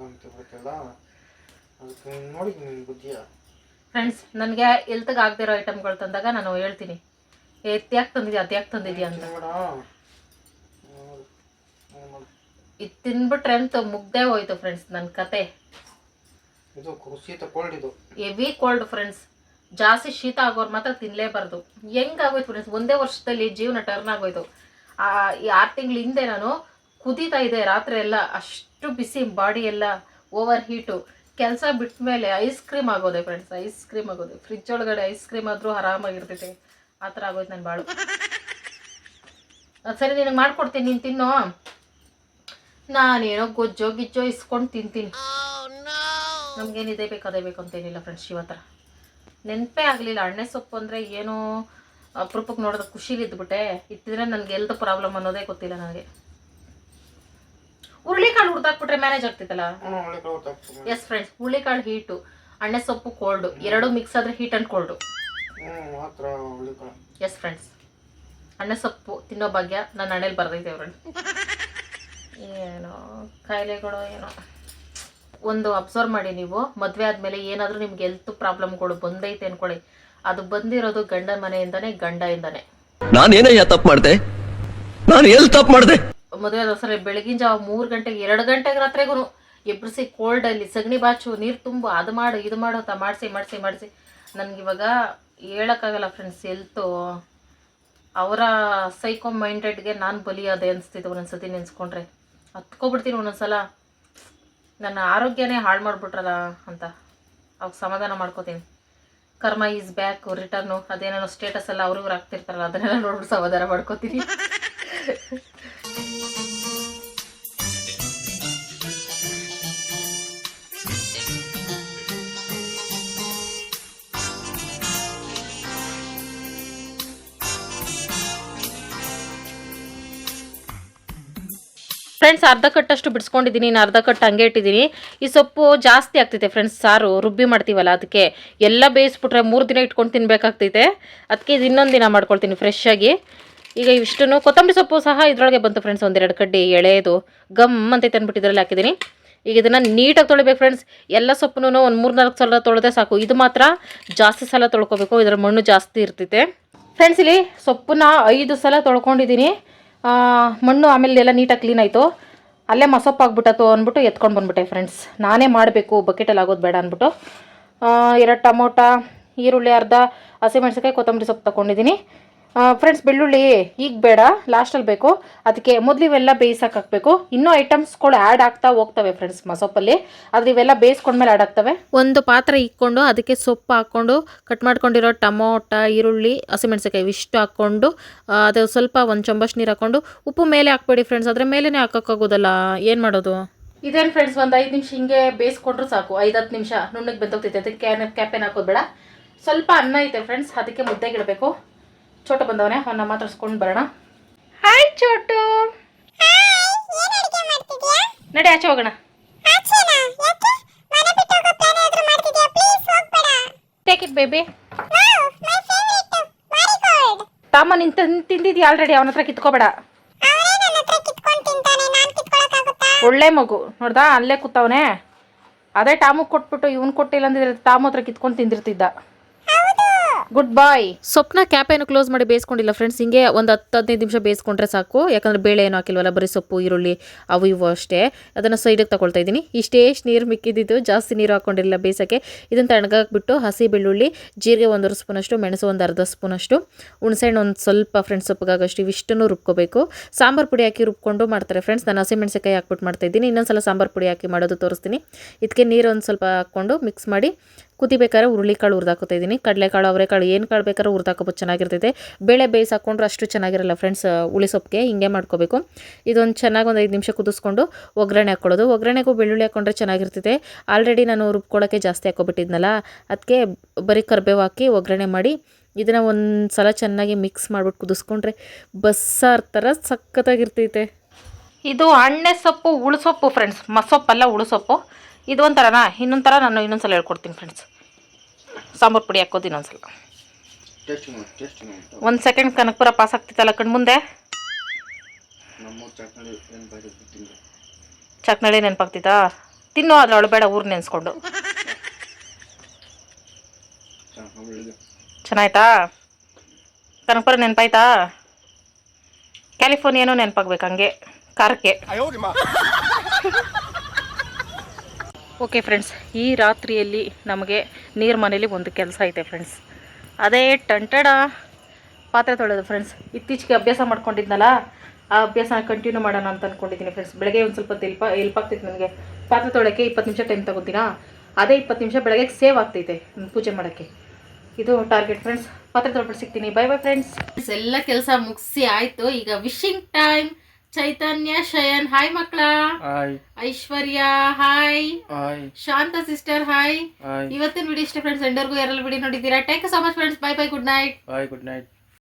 ಅಂತ ಅದಕ್ಕೆ ನಿನ್ನ ಬುದ್ಧಿಯ. ಫ್ರೆಂಡ್ಸ್ ನನಗೆ ಎಲ್ತಿಗೆ ಆಗದಿರೋ ಐಟಮ್ಗಳು ತಂದಾಗ ನಾನು ಹೇಳ್ತೀನಿ. ಎತ್ತಿ ಯಾಕೆ ತಂದಿದ್ಯಾ ಅದು ಯಾಕೆ ತಂದಿದ್ಯಾ ಅಂತ. ಇದು ತಿನ್ಬಿಟ್ರೆ ಅಂತ ಮುಗ್ದೇ ಹೋಯ್ತು ಫ್ರೆಂಡ್ಸ್ ನನ್ನ ಕತೆ. ಇದು ಕೋಲ್ಡ್ ಇದು. ಹೆವಿ ಕೋಲ್ಡ್ ಫ್ರೆಂಡ್ಸ್ ಜಾಸ್ತಿ ಶೀತ ಆಗೋರು ಮಾತ್ರ ತಿನ್ನಲೇಬಾರ್ದು ಹೆಂಗಾಗೋಯ್ತು ಫ್ರೆಂಡ್ಸ್ ಒಂದೇ ವರ್ಷದಲ್ಲಿ ಜೀವನ ಟರ್ನ್ ಆಗೋಯ್ತು. ಆ ಈ ಆರು ತಿಂಗಳ ಹಿಂದೆ ನಾನು ಕುದೀತಾ ಇದೆ ರಾತ್ರಿ ಎಲ್ಲ. ಅಷ್ಟು ಬಿಸಿ ಬಾಡಿ ಎಲ್ಲ ಓವರ್ ಹೀಟು ಕೆಲಸ ಬಿಟ್ಟ ಮೇಲೆ ಐಸ್ ಕ್ರೀಮ್ ಆಗೋದೆ ಫ್ರೆಂಡ್ಸ್ ಐಸ್ ಕ್ರೀಮ್ ಆಗೋದೆ. ಫ್ರಿಜ್ ಒಳಗಡೆ ಐಸ್ ಕ್ರೀಮ್ ಆದರೂ ಆರಾಮಾಗಿರ್ತೈತೆ. ಆ ಥರ ಆಗೋಯ್ತು ನಾನು ಬಾಳು. ಅದು ಸರಿ ನಿನಗೆ ಮಾಡ್ಕೊಡ್ತೀನಿ. ನೀನು ತಿನ್ನೋ. ನಾನೇನೋ ಗೊಜ್ಜೋ ಗಿಜ್ಜೋ ಇಸ್ಕೊಂಡು ತಿಂತೀನಿ. ನಮ್ಗೇನು ಇದೇ ಬೇಕು ಅದೇ ಬೇಕು ಅಂತೇನಿಲ್ಲ ಫ್ರೆಂಡ್ಸ್ ಇವತ್ತರ ನೆನಪೇ ಆಗಲಿಲ್ಲ. ಅಣ್ಣೆ ಸೊಪ್ಪು ಅಂದರೆ ಏನೋ ಅಪರೂಪಕ್ಕೆ ನೋಡಿದ್ರೆ ಖುಷಿಲಿ ಇದ್ಬಿಟ್ಟೆ. ಇತ್ತಿದ್ರೆ ನನಗೆ ಎಲ್ದು ಪ್ರಾಬ್ಲಮ್ ಅನ್ನೋದೇ ಗೊತ್ತಿಲ್ಲ ನನಗೆ. ಹುರುಳಿಕಾಳು ಹುಡ್ದಾಕ್ಬಿಟ್ರೆ ಮ್ಯಾನೇಜ್ ಆಗ್ತಿತ್ತಲ್ಲ? ಎಸ್ ಫ್ರೆಂಡ್ಸ್ ಹುರುಳಿಕಾಳು ಹೀಟು ಅಣ್ಣೆ ಸೊಪ್ಪು ಕೋಲ್ಡು ಎರಡು ಮಿಕ್ಸ್ ಆದರೆ heat and cold yes friends ಅಣ್ಣೆ ಸೊಪ್ಪು ತಿನ್ನೋ ಭಾಗ್ಯ ನನ್ನ ಅಣ್ಣೆಲಿ ಬರ್ದೈತೆ ಅವ್ರಣ್ಣ ಏನೋ ಕಾಯಿಲೆಗಳು ಏನೋ. ಒಂದು ಅಬ್ಸರ್ವ್ ಮಾಡಿ ನೀವು. ಮದುವೆ ಆದಮೇಲೆ ಏನಾದರೂ ನಿಮ್ಗೆ ಹೆಲ್ತ್ ಪ್ರಾಬ್ಲಮ್ಗಳು ಬಂದೈತೆ ಅನ್ಕೊಳ್ಳಿ. ಅದು ಬಂದಿರೋದು ಗಂಡನ ಮನೆಯಿಂದನೇ ನಾನು ನಾನೇನಯ್ಯ ತಪ್ಪು ಮಾಡಿದೆ? ನಾನು ಎಲ್ಲಿ ತಪ್ಪು ಮಾಡಿದೆ? ಮದುವೆ ಸರಿ ಬೆಳಗಿನ ಜಾವ ಮೂರು ಗಂಟೆಗೆ ಎರಡು ಗಂಟೆಗೆ ರಾತ್ರಿಗೂ ಕೋಲ್ಡ್ ಕೋಲ್ಡಲ್ಲಿ ಸಗಣಿ ಬಾಚು ನೀರು ತುಂಬು ಅದು ಮಾಡು ಇದು ಮಾಡು ಅಂತ ಮಾಡಿಸಿ ಮಾಡಿಸಿ ಮಾಡಿಸಿ. ನನಗಿವಾಗ ಹೇಳೋಕ್ಕಾಗಲ್ಲ ಫ್ರೆಂಡ್ಸ್ ಎಲ್ತು ಅವರ ಸೈಕೋ ಮೈಂಡೆಡ್ಗೆ ನಾನು ಬಲಿಯಾದೆ ಅನಿಸ್ತಿದ್ದು ಒಂದೊಂದ್ಸತಿ ನೆನೆಸ್ಕೊಂಡ್ರೆ. ಹತ್ಕೊಬಿಡ್ತೀನಿ ಒಂದೊಂದ್ಸಲ. ನನ್ನ ಆರೋಗ್ಯನೇ ಹಾಳು ಮಾಡಿಬಿಟ್ರಲ್ಲ ಅಂತ. ಅವಾಗ ಸಮಾಧಾನ ಮಾಡ್ಕೋತೀನಿ. ಕರ್ಮ ಈಸ್ ಬ್ಯಾಕ್, ರಿಟರ್ನು, ಅದೇನೋ ಸ್ಟೇಟಸ್ ಎಲ್ಲ ಅವ್ರಿವ್ರು ಹಾಕ್ತಿರ್ತಾರಲ್ಲ, ಅದನ್ನೆಲ್ಲ ನೋಡ್ಬಿಟ್ಟು ಸಮಾಧಾನ ಮಾಡ್ಕೋತೀನಿ. ಫ್ರೆಂಡ್ಸ್ ಅರ್ಧ ಕಟ್ಟಷ್ಟು ಬಿಡಿಸ್ಕೊಂಡಿದ್ದೀನಿ ನಾನು ಅರ್ಧ ಕಟ್ಟು ಹಂಗೆ ಇಟ್ಟಿದ್ದೀನಿ. ಈ ಸೊಪ್ಪು ಜಾಸ್ತಿ ಆಗ್ತೈತೆ ಫ್ರೆಂಡ್ಸ್ ಸಾರು, ರುಬ್ಬಿ ಮಾಡ್ತೀವಲ್ಲ ಅದಕ್ಕೆ. ಎಲ್ಲ ಬೇಯಿಸ್ಬಿಟ್ರೆ ಮೂರು ದಿನ ಇಟ್ಕೊಂಡು ತಿನ್ಬೇಕಾಗ್ತೈತೆ. ಅದಕ್ಕೆ ಇದು ಇನ್ನೊಂದು ದಿನ ಮಾಡ್ಕೊಳ್ತೀನಿ ಫ್ರೆಶ್ ಆಗಿ. ಈಗ ಇವಿಷ್ಟು ಕೊತ್ತಂಬರಿ ಸೊಪ್ಪು ಸಹ ಇದರೊಳಗೆ ಬಂತು ಫ್ರೆಂಡ್ಸ್ ಒಂದೆರಡು ಕಡ್ಡಿ ಎಳೆದು ಗಮ್ ಅಂತ ಅಂದ್ಬಿಟ್ಟು ಇದರಲ್ಲಿ ಹಾಕಿದ್ದೀನಿ. ಈಗ ಇದನ್ನು ನೀಟಾಗಿ ತೊಳಿಬೇಕು ಫ್ರೆಂಡ್ಸ್ ಎಲ್ಲ ಸೊಪ್ಪನ್ನು ಒಂದು ಮೂರು ನಾಲ್ಕು ಸಲ ತೊಳೆದೇ ಸಾಕು. ಇದು ಮಾತ್ರ ಜಾಸ್ತಿ ಸಲ ತೊಳ್ಕೊಬೇಕು ಇದರ ಮಣ್ಣು ಜಾಸ್ತಿ ಇರ್ತೈತೆ. ಫ್ರೆಂಡ್ಸ್ ಇಲ್ಲಿ ಸೊಪ್ಪನ್ನ ಐದು ಸಲ ತೊಳ್ಕೊಂಡಿದ್ದೀನಿ. ಮಣ್ಣು ಆಮೇಲೆ ಎಲ್ಲ ನೀಟಾಗಿ ಕ್ಲೀನ್ ಆಯಿತು. ಅಲ್ಲೇ ಮಸೊಪ್ಪಾಗ್ಬಿಟ್ಟತ್ತು ಅಂದ್ಬಿಟ್ಟು ಎತ್ಕೊಂಡು ಬಂದ್ಬಿಟ್ಟೆ ಫ್ರೆಂಡ್ಸ್ ನಾನೇ ಮಾಡಬೇಕು ಬಕೆಟಲ್ಲಿ ಆಗೋದು ಬೇಡ ಅಂದ್ಬಿಟ್ಟು. ಎರಡು ಟೊಮೊಟೊ, ಈರುಳ್ಳಿ ಅರ್ಧ ಹಸಿಮೆಣ್ಸಿಕಾಯಿ ಕೊತ್ತಂಬರಿ ಸೊಪ್ಪು ತೊಗೊಂಡಿದ್ದೀನಿ ಫ್ರೆಂಡ್ಸ್ ಬೆಳ್ಳುಳ್ಳಿ ಈಗ ಬೇಡ ಲಾಸ್ಟಲ್ಲಿ ಬೇಕು. ಅದಕ್ಕೆ ಮೊದಲು ಇವೆಲ್ಲ ಬೇಯಿಸಕ್ಕೆ ಹಾಕಬೇಕು. ಇನ್ನೂ ಐಟಮ್ಸ್ಗಳು ಆ್ಯಡ್ ಆಗ್ತಾ ಹೋಗ್ತವೆ ಫ್ರೆಂಡ್ಸ್ ಮಸೊಪ್ಪಲ್ಲಿ ಆದರೆ ಇವೆಲ್ಲ ಬೇಯಿಸ್ಕೊಂಡ್ಮೇಲೆ ಆ್ಯಡ್ ಆಗ್ತವೆ. ಒಂದು ಪಾತ್ರೆ ಇಕ್ಕೊಂಡು ಅದಕ್ಕೆ ಸೊಪ್ಪು ಹಾಕ್ಕೊಂಡು ಕಟ್ ಮಾಡ್ಕೊಂಡಿರೋ ಟಮೋಟ ಈರುಳ್ಳಿ ಹಸಿಮೆಣ್ಸಿಕಾಯಿ ಇವಿಷ್ಟು ಹಾಕ್ಕೊಂಡು ಅದು ಸ್ವಲ್ಪ ಒಂದು ಚೊಂಬಷ್ಟು ನೀರು ಹಾಕ್ಕೊಂಡು ಉಪ್ಪು ಮೇಲೆ ಹಾಕ್ಬೇಡಿ ಫ್ರೆಂಡ್ಸ್ ಅದ್ರ ಮೇಲೇ ಹಾಕೋಕ್ಕಾಗೋದಲ್ಲ ಏನು ಮಾಡೋದು? ಇದೇನು ಫ್ರೆಂಡ್ಸ್ ಒಂದು ಐದು ನಿಮಿಷ ಹಿಂಗೆ ಬೇಯಿಸ್ಕೊಂಡ್ರು ಸಾಕು. ಐದು ಹತ್ತು ನಿಮಿಷ. ನುಣ್ಣಗೆ ಬೆಂದೋಗ್ತೈತೆ ಅದಕ್ಕೆ ಕ್ಯಾಪೇನ್ ಹಾಕೋದು ಬೇಡ. ಸ್ವಲ್ಪ ಅನ್ನ ಐತೆ ಫ್ರೆಂಡ್ಸ್ ಅದಕ್ಕೆ ಮುದ್ದೆಗೆ ಇಡಬೇಕು ಚೋಟ ಬಂದವನೇ ಅವನ್ನ ಮಾತಾಡ್ಸ್ಕೊಂಡು ಬರೋಣ. ಹಾಯ್ ಚೋಟು. ನಡಿ ಆಚೆ ಹೋಗೋಣ. ಟೇಕ್ ಇಟ್ ಬೇಬಿ ತಾಮ ನಿನ್ ತಿಂದಿದ್ಯಾ ಆಲ್ರೆಡಿ ಅವನ ಹತ್ರ ಕಿತ್ಕೋಬೇಡ. ಒಳ್ಳೆ ಮಗು. ನೋಡ್ದಾ? ಅಲ್ಲೇ ಕೂತವನೇ. ಅದೇ ಟಾಮು ಕೊಟ್ಬಿಟ್ಟು ಇವನ್ ಕೊಟ್ಟಿಲ್ಲ ಅಂದಿದ್ರೆ ತಾಮ ಹತ್ರ ಕಿತ್ಕೊಂಡು ತಿಂದಿರ್ತಿದ್ದ. ಗುಡ್ ಬಾಯ್ ಸೊಪ್ಪನ್ನ ಕ್ಯಾಪ್ ಏನು ಕ್ಲೋಸ್ ಮಾಡಿ ಬೇಯಿಸ್ಕೊಂಡಿಲ್ಲ ಫ್ರೆಂಡ್ಸ್ ಹಿಂಗೆ ಒಂದು ಹತ್ತು ಹದಿನೈದು ನಿಮಿಷ ಬೇಯಿಸ್ಕೊಂಡ್ರೆ ಸಾಕು. ಯಾಕಂದ್ರೆ ಬೇಳೆ ಏನು ಹಾಕಿಲ್ವಲ್ಲ? ಬರೀ ಸೊಪ್ಪು, ಈರುಳ್ಳಿ, ಅವು ಇವು ಅಷ್ಟೇ. ಅದನ್ನು ಸೈಡಿಗೆ ತಗೊಳ್ತಾ ಇದ್ದೀನಿ. ಇಷ್ಟೇ ಎಷ್ಟು ನೀರು ಮಿಕ್ಕಿದ್ದು, ಜಾಸ್ತಿ ನೀರು ಹಾಕೊಂಡಿಲ್ಲ ಬೇಯಿಸೋಕ್ಕೆ. ಇದನ್ನು ತಣ್ಣಗಾಕ್ಬಿಟ್ಟು ಹಸಿ ಬೆಳ್ಳುಳ್ಳಿ, ಜೀರಿಗೆ ಒಂದೂವರೆ ಸ್ಪೂನಷ್ಟು, ಮೆಣಸು ಒಂದು ಅರ್ಧ ಸ್ಪೂನಷ್ಟು, ಹುಣಸೆಹಣ್ಣು ಒಂದು ಸ್ವಲ್ಪ ಫ್ರೆಂಡ್ಸ್ ಸೊಪ್ಪಿಗಾಗಷ್ಟು ಇವಿಷ್ಟನ್ನು ರುಬ್ಕೋಬೇಕು. ಸಾಂಬಾರು ಪುಡಿ ಹಾಕಿ ರುಬ್ಕೊಂಡು ಮಾಡ್ತಾರೆ ಫ್ರೆಂಡ್ಸ್ ನಾನು ಹಸಿಮೆಣಸಿಕಾಯಿ ಹಾಕ್ಬಿಟ್ಟು ಮಾಡ್ತಾ ಇದ್ದೀನಿ. ಇನ್ನೊಂದು ಸಲ ಸಾಂಬಾರು ಪುಡಿ ಹಾಕಿ ಮಾಡೋದು ತೋರಿಸ್ತೀನಿ. ಇದಕ್ಕೆ ನೀರು ಒಂದು ಸ್ವಲ್ಪ ಹಾಕ್ಕೊಂಡು ಮಿಕ್ಸ್ ಮಾಡಿ ಕುದಿಬೇಕಾದ್ರೆ ಹುರುಳಿಕಾಳು ಹುರಿದಾಕೋತಾ ಇದ್ದೀನಿ. ಕಡಲೆಕಾಳು ಅವರೆಕಾಳು ಏನು ಕಾಳು ಬೇಕಾದ್ರೂ ಹುರಿದಾಕೋಬೋದು ಚೆನ್ನಾಗಿರ್ತೈತೆ. ಬೇಳೆ ಬೇಯಿಸಿ ಹಾಕ್ಕೊಂಡ್ರೆ ಅಷ್ಟು ಚೆನ್ನಾಗಿರಲ್ಲ ಫ್ರೆಂಡ್ಸ್ ಹುಳಿ ಸೊಪ್ಪಿಗೆ. ಹಿಂಗೆ ಮಾಡ್ಕೋಬೇಕು. ಇದೊಂದು ಚೆನ್ನಾಗಿ ಒಂದು ಐದು ನಿಮಿಷ ಕುದಿಸ್ಕೊಂಡು ಒಗ್ಗರಣೆ ಹಾಕ್ಕೊಳ್ಳೋದು. ಒಗ್ಗರಣೆಗೂ ಬೆಳ್ಳುಳ್ಳಿ ಹಾಕ್ಕೊಂಡ್ರೆ ಚೆನ್ನಾಗಿರ್ತೈತೆ. ಆಲ್ರೆಡಿ ನಾನು ರುಬ್ಕೊಳ್ಳೋಕ್ಕೆ ಜಾಸ್ತಿ ಹಾಕ್ಕೊಬಿಟ್ಟಿದ್ನಲ್ಲ ಅದಕ್ಕೆ ಬರೀ ಕರ್ಬೇವು ಹಾಕಿ ಒಗ್ಗರಣೆ ಮಾಡಿ ಇದನ್ನು ಒಂದು ಸಲ ಚೆನ್ನಾಗಿ ಮಿಕ್ಸ್ ಮಾಡಿಬಿಟ್ಟು ಕುದಿಸ್ಕೊಂಡ್ರೆ ಬಸ್ಸಾರು ಥರ ಸಖತ್ತಾಗಿರ್ತೈತೆ. ಇದು ಅಣ್ಣೆ ಸೊಪ್ಪು ಉಳುಸೊಪ್ಪು ಫ್ರೆಂಡ್ಸ್ ಮಸೊಪ್ಪಲ್ಲ ಉಳುಸೊಪ್ಪು ಇದು ಒಂಥರನಾ ಇನ್ನೊಂದು ಥರ ನಾನು ಇನ್ನೊಂದು ಸಲ ಹೇಳ್ಕೊಡ್ತೀನಿ ಫ್ರೆಂಡ್ಸ್ ಸಾಂಬಾರು ಪುಡಿ ಹಾಕೋದು ಇನ್ನೊಂದು ಸಲ ಟೇಸ್ಟ್ ಮಾಡಿ ಟೇಸ್ಟ್ ಮಾಡಿ ಒಂದು ಸೆಕೆಂಡ್ ಕನಕಪುರ ಪಾಸ್ ಆಗ್ತಿತ್ತಲ್ಲ ಕಣ್ಣು ಮುಂದೆ ಚಕ್ನಳ್ಳಿ ನೆನಪಾಗ್ತಿತ್ತಾ? ತಿನ್ನೋ ಅದ್ರೊಳಗೆ ಬೇಡ ಊರು ನೆನೆಸ್ಕೊಂಡು. ಚೆನ್ನಾಯ್ತಾ? ಕನಕಪುರ ನೆನಪಾಯ್ತಾ? ಕ್ಯಾಲಿಫೋರ್ನಿಯಾನೂ ನೆನಪಾಗ್ಬೇಕು ಹಂಗೆ. ಕಾರಕ್ಕೆ. ಓಕೆ ಫ್ರೆಂಡ್ಸ್ ಈ ರಾತ್ರಿಯಲ್ಲಿ ನಮಗೆ ನೀರು ಮನೇಲಿ ಒಂದು ಕೆಲಸ ಐತೆ ಫ್ರೆಂಡ್ಸ್ ಅದೇ ಟಂಟಡ ಪಾತ್ರೆ ತೊಳೆಯೋದು ಫ್ರೆಂಡ್ಸ್ ಇತ್ತೀಚೆಗೆ ಅಭ್ಯಾಸ ಮಾಡ್ಕೊಂಡಿದ್ನಲ್ಲ, ಆ ಅಭ್ಯಾಸ ಕಂಟಿನ್ಯೂ ಮಾಡೋಣ ಅಂತ ಅಂದ್ಕೊಂಡಿದ್ದೀನಿ ಫ್ರೆಂಡ್ಸ್ ಬೆಳಗ್ಗೆ ಒಂದು ಸ್ವಲ್ಪ ಹೆಲ್ಪ್ ಹೆಲ್ಪ್ ಆಗ್ತೈತೆ ನನಗೆ. ಪಾತ್ರೆ ತೊಳೆಯೋಕ್ಕೆ ಇಪ್ಪತ್ತು ನಿಮಿಷ ಟೈಮ್ ತಗೋತೀರಾ ಅದೇ ಇಪ್ಪತ್ತು ನಿಮಿಷ ಬೆಳಗ್ಗೆ ಸೇವ್ ಆಗ್ತೈತೆ ಪೂಜೆ ಮಾಡೋಕ್ಕೆ. ಇದು ಟಾರ್ಗೆಟ್ ಫ್ರೆಂಡ್ಸ್ ಪಾತ್ರೆ ತೊಳ್ಬಿಟ್ಟು ಸಿಗ್ತೀನಿ. ಬೈ ಬೈ ಫ್ರೆಂಡ್ಸ್ ಎಲ್ಲ ಕೆಲಸ ಮುಗಿಸಿ ಆಯಿತು. ಈಗ wishing time Chaitanya Shayan hi ಮಕ್ಕಳ. Aishwarya hi. Shanta sister hi. ಇವತ್ತಿನ ವಿಡಿಯೋ ಇಷ್ಟ ಫ್ರೆಂಡ್ಸ್ ಎಂಡರ್ಗೂ ಯಾರೆಲ್ಲ ವಿಡಿಯೋ ನೋಡಿದ್ದೀರಾ? Take you so much friends bye bye good night bye good night